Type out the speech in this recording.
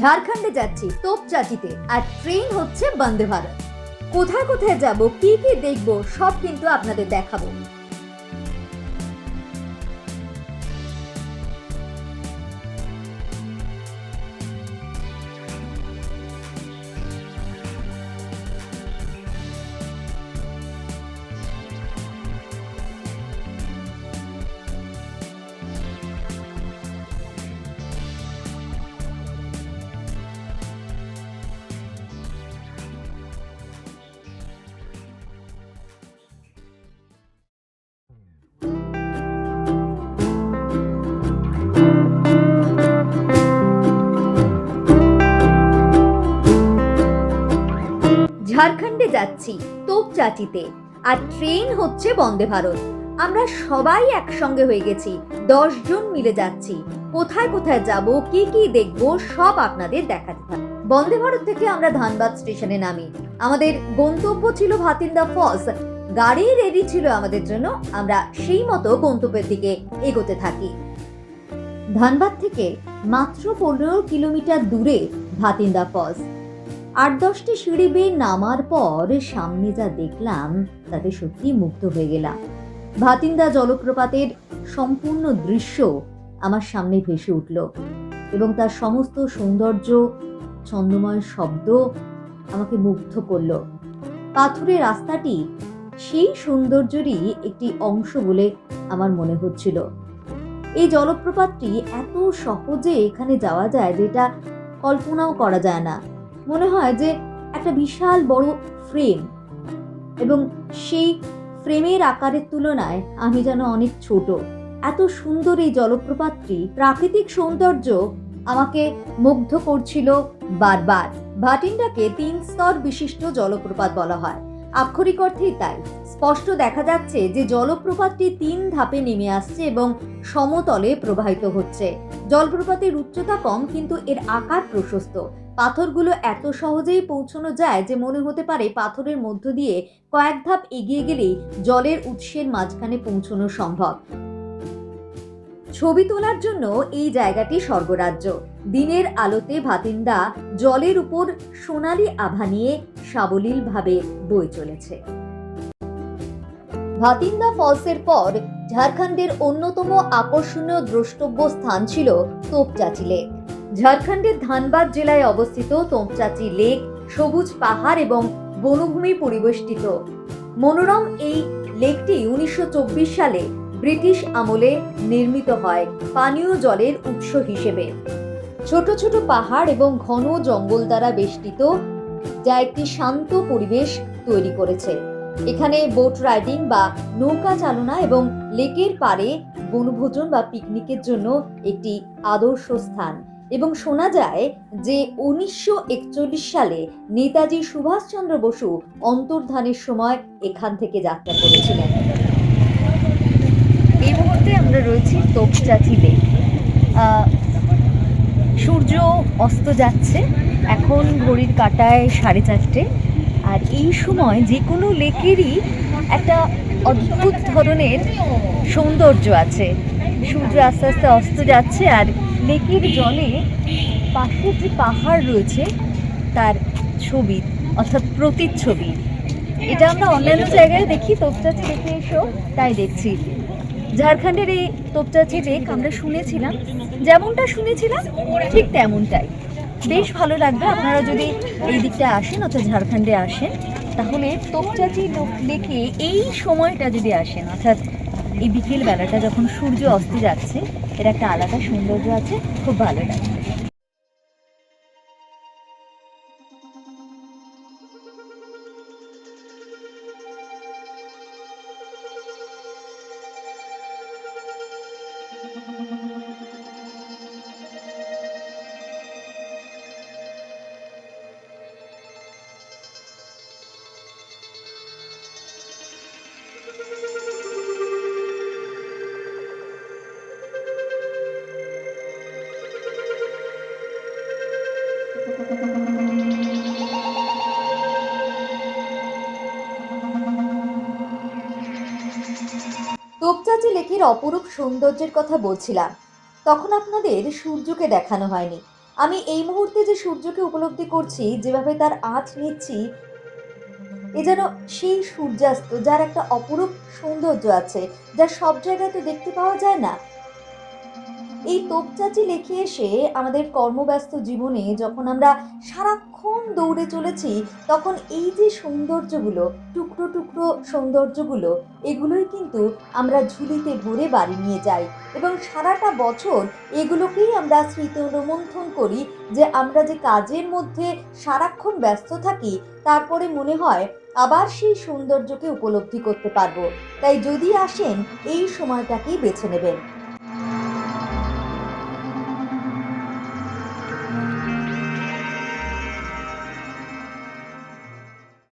ঝাড়খণ্ডে যাচ্ছি, তোপচাচিতে। আর ট্রেন হচ্ছে বন্দে ভারত। কোথায় কোথায় যাব, কি কি দেখব, সব কিন্তু আপনাদের দেখাবো। ঝাড়খণ্ডে যাচ্ছি তোপচাচিতে আর ট্রেন হচ্ছে বন্দে ভারত। আমরা সবাই একসঙ্গে হয়ে গেছি, দশ জন মিলে যাচ্ছি। কোথায় কোথায় যাব, কি কি দেখব, সব আপনাদের দেখাতে থাকব বন্দে ভারত থেকে আমরা ধানবাদ স্টেশনে নামি। আমাদের গন্তব্য ছিল ভাতিন্দা ফলস। গাড়ি রেডি ছিল আমাদের জন্য, আমরা সেই মতো গন্তব্যের দিকে এগোতে থাকি। ধানবাদ থেকে মাত্র পনেরো কিলোমিটার দূরে ভাতিন্দা ফলস। আট দশটি সিঁড়ি বেয়ে নামার পর সামনে যা দেখলাম, তাতে সত্যি মুগ্ধ হয়ে গেলাম। ভাতিন্দা জলপ্রপাতের সম্পূর্ণ দৃশ্য আমার সামনে ভেসে উঠল এবং তার সমস্ত সৌন্দর্য, ছন্দময় শব্দ আমাকে মুগ্ধ করল। পাথুরে রাস্তাটি সেই সৌন্দর্যেরই একটি অংশ বলে আমার মনে হচ্ছিল। এই জলপ্রপাতটি এত সহজে এখানে যাওয়া যায় যেটা কল্পনাও করা যায় না। মনে হয় যে একটা বিশাল বড় ফ্রেম এবং সেই ফ্রেমের আকারের তুলনায় আমি যেন অনেক ছোট। এত সুন্দর এই জলপ্রপাতটি প্রাকৃতিক সৌন্দর্য আমাকে মুগ্ধ করছিল বারবার। ভাটিন্ডাকে তিন স্তর বিশিষ্ট জলপ্রপাত বলা হয়। আক্ষরিক অর্থেই তাই। স্পষ্ট দেখা যাচ্ছে যে জলপ্রপাতটি তিন ধাপে নেমে আসছে এবং সমতলে প্রবাহিত হচ্ছে। জলপ্রপাতের উচ্চতা কম, কিন্তু এর আকার প্রশস্ত। পাথরগুলো এত সহজেই পৌঁছানো যায় যে মনে হতে পারে পাথরের মধ্য দিয়ে কয়েক ধাপ এগিয়ে গেলেই জলের উৎসের মাঝখানে পৌঁছানো সম্ভব। ছবি তোলার জন্য এই জায়গাটি স্বর্গরাজ্য। দিনের আলোতে ভাতিন্দা জলের উপর সোনালি আভা নিয়ে সাবলীলভাবে বয়ে চলেছে। ভাতিন্দা ফলসের পর ঝাড়খণ্ডের অন্যতম আকর্ষণীয় দ্রষ্টব্য স্থান ছিল তোপচাচি লেক ঝাড়খণ্ডের ধানবাদ জেলায় অবস্থিত তোপচাচি লেক, সবুজ পাহাড় এবং বনভূমি পরিবেষ্টিত। মনোরম এই লেকটি উনিশশো চব্বিশ সালে ব্রিটিশ আমলে নির্মিত হয় পানীয় জলের উৎস হিসেবে। ছোট ছোট পাহাড় এবং ঘন জঙ্গল দ্বারা বেষ্টিত যা একটি শান্ত পরিবেশ তৈরি করেছে। এখানে বোট রাইডিং বা নৌকা চালনা এবং লেকের পাড়ে বনভোজন বা পিকনিকের জন্য একটি আদর্শ স্থান। এবং শোনা যায় যে উনিশশো একচল্লিশ সালে নেতাজি সুভাষচন্দ্র বসু অন্তর্ধানের সময় এখান থেকে যাত্রা করেছিলেন। এই মুহূর্তে আমরা রয়েছি তোপচাচি লেক সূর্য অস্ত যাচ্ছে, এখন ঘড়ির কাটায় সাড়ে চারটে। আর এই সময় যে কোনো লেকেরই একটা অদ্ভুত ধরনের সৌন্দর্য আছে। সূর্য আস্তে আস্তে অস্ত যাচ্ছে আর লেকের জলে পাশে যে পাহাড় রয়েছে, তার ছবি, অর্থাৎ প্রতিচ্ছবি। এটা আমরা অন্যান্য জায়গায় দেখি তোপচাচি দেখে এসো, তাই দেখছি। ঝাড়খণ্ডের এই তোপচাচি লেক আমরা শুনেছিলাম, যেমনটা শুনেছিলাম, ঠিক তেমনটাই। বেশ ভালো লাগবে, আপনারা যদি এই দিকটা আসেন, অর্থাৎ ঝাড়খণ্ডে আসেন, তাহলে তোপচাচি লোক- এই সময়টা যদি আসেন, অর্থাৎ এই বিকেল বেলাটা যখন সূর্য অস্ত যাচ্ছে, এর একটা আলাদা সৌন্দর্য আছে, খুব ভালো লাগবে তোপচাচি লেকের অপরূপ সৌন্দর্যের কথা বলছিলাম। তখন আপনাদের সূর্যকে দেখানো হয়নি। আমি এই মুহূর্তে যে সূর্যকে উপলব্ধি করছি, যেভাবে তার আঁচ নিচ্ছি, এ যেন সেই সূর্যাস্ত যার একটা অপরূপ সৌন্দর্য আছে, যা সব জায়গায় তো দেখতে পাওয়া যায় না। এই তোপচাচি লেখে এসে আমাদের কর্মব্যস্ত জীবনে যখন আমরা সারাক্ষণ দৌড়ে চলেছি, তখন এই যে সৌন্দর্যগুলো, টুকরো টুকরো সৌন্দর্যগুলো, এগুলোই কিন্তু আমরা ঝুলিতে ভরে বাড়ি নিয়ে যাই এবং সারাটা বছর এগুলোকেই আমরা স্মৃতি অনুমন্থন করি যে আমরা যে কাজের মধ্যে সারাক্ষণ ব্যস্ত থাকি, তারপরে মনে হয় আবার সেই সৌন্দর্যকে উপলব্ধি করতে পারব। তাই যদি আসেন, এই সময়টাকেই বেছে নেবেন।